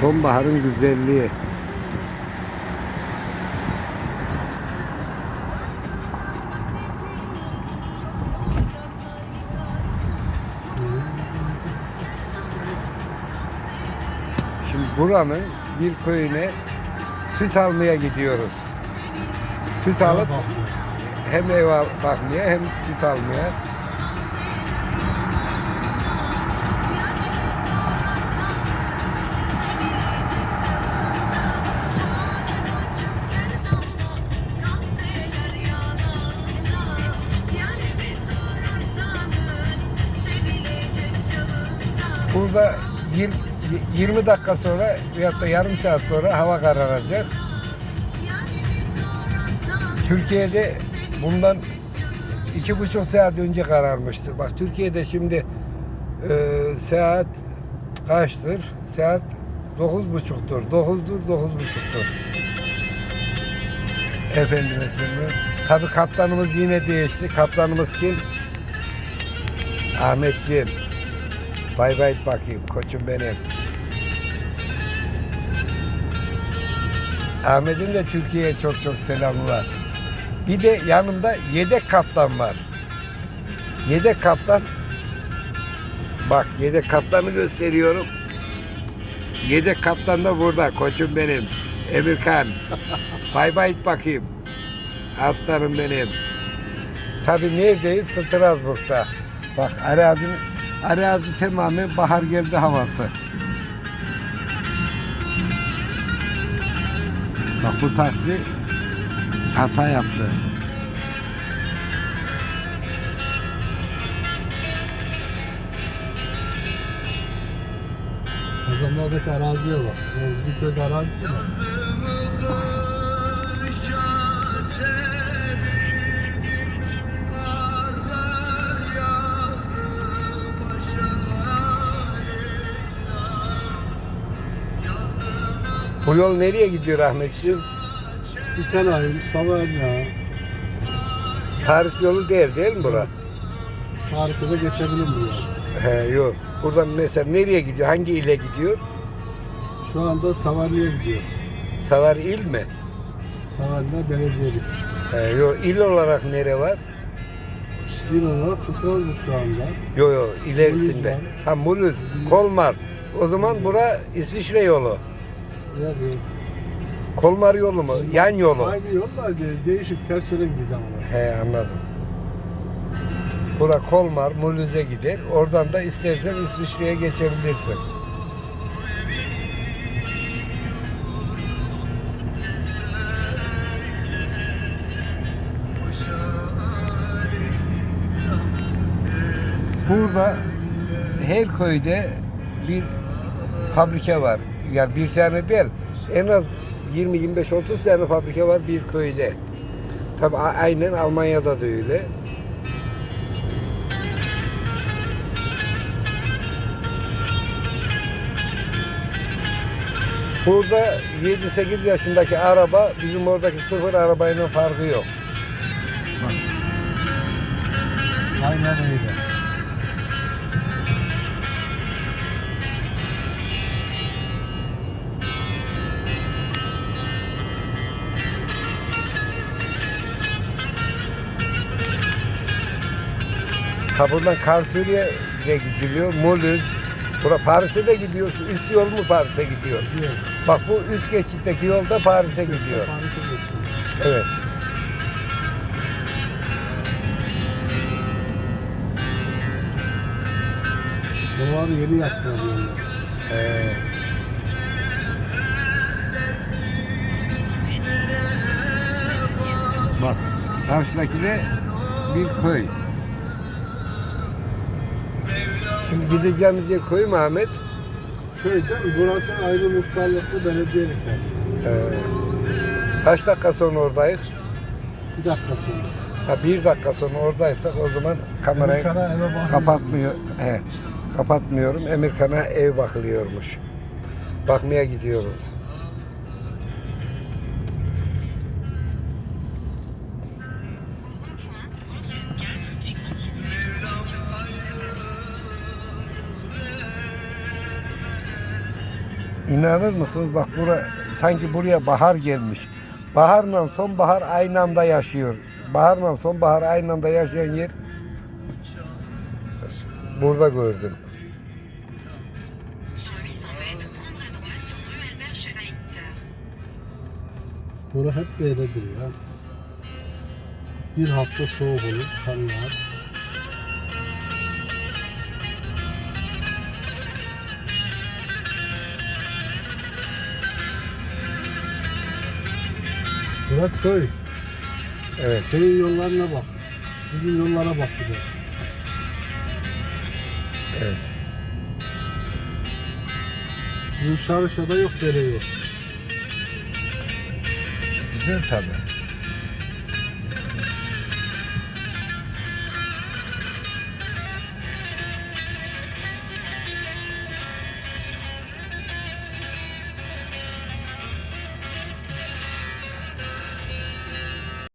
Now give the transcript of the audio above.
Sonbaharın güzelliği. Şimdi buranın bir köyüne süt almaya gidiyoruz. Süt alıp hem ev al- bakmaya hem süt almaya. Burada yir- 20 dakika sonra veyahut da yarım saat sonra hava kararacak. Türkiye'de bundan iki buçuk saat önce kararmıştı. Bak Türkiye'de şimdi e, saat kaçtır? Saat dokuz buçuktur. Dokuzdur, dokuz buçuktur. Efendime söyleyeyim. Tabii kaptanımız yine değişti. Kaptanımız kim? Ahmetciğim. Bay bay bakayım koçum benim. Ahmet'in de Türkiye'ye çok çok selamı var. Bir de yanımda yedek kaptan var. Yedek kaptan bak yedek kaptanı gösteriyorum. Yedek kaptan da burada koçum benim. Emirkan. bay bay bakayım. Aslanım benim. Tabii neredeyiz? Strasbourg'da. Bak arazinin arazi tamamen bahar geldi havası. Bak bu taksi hata yaptı. Adamlardaki araziye bak. Yani bizim köyde arazi mi Bu yol nereye gidiyor Ahmetciğim? Bir tane ayım, Savarya, Paris yolu değil değil mi bura? Paris'e de geçebilir bu yol. He yok. Buradan mesela nereye gidiyor? Hangi ile gidiyor? Şu anda Savarya'ya gidiyor. Savar il mi? Savarya belediyelik. He yok. il olarak nere var? Bir olarak Strasbourg şu anda. Yok yok ilerisinde. Mulhouse var. Ha Mulhouse, Kolmar. O zaman bura İsviçre yolu. Ya bir Kolmar yolu mu? Yan yolu. Aynı yol da de- değişik ters yöne gideceğim ona. He anladım. Bura Kolmar, Mulhouse'e gider. Oradan da istersen İsviçre'ye geçebilirsin. Burada her köyde bir fabrika var. Yani bir tane değil. En az 20-25-30 tane fabrika var bir köyde. Tabi aynen Almanya'da da öyle. Burada 7-8 yaşındaki araba bizim oradaki sıfır arabayla farkı yok. Aynen öyle. Ha buradan Karsuriye gidiliyor. Mulhouse. Bura Paris'e de gidiyor. Şu üst yol mu Paris'e gidiyor? Gidiyor. Bak bu üst geçitteki yolda Paris'e gidiyor. Paris'e geçiyor. Evet. Buraları yeni yaptılar yollar. Ee, bak karşıdaki de bir köy. Şimdi gideceğimiz yer köy mü Ahmet? Köyde burası ayrı muhtarlıklı belediyelik yani. Ee, kaç dakika sonra oradayız? Bir dakika sonra. Ha bir dakika sonra oradaysak o zaman kamerayı kapatmıyor. He, kapatmıyorum. Emirkan'a ev bakılıyormuş. Bakmaya gidiyoruz. İnanır mısınız? Bak bura, sanki buraya bahar gelmiş. Baharla sonbahar aynı anda yaşıyor. Baharla sonbahar aynı anda yaşayan yer burada gördüm. Sur 800 mètres, prendre à droite sur rue Albert Schweitzer. Bura hep böyledir ya. Bir hafta soğuk olur, kar yağar. Murat Köy, Evet. senin yollarına bak. Bizim yollara bak bir de. Evet. Bizim Şarışa'da yok dere yok. Güzel tabii.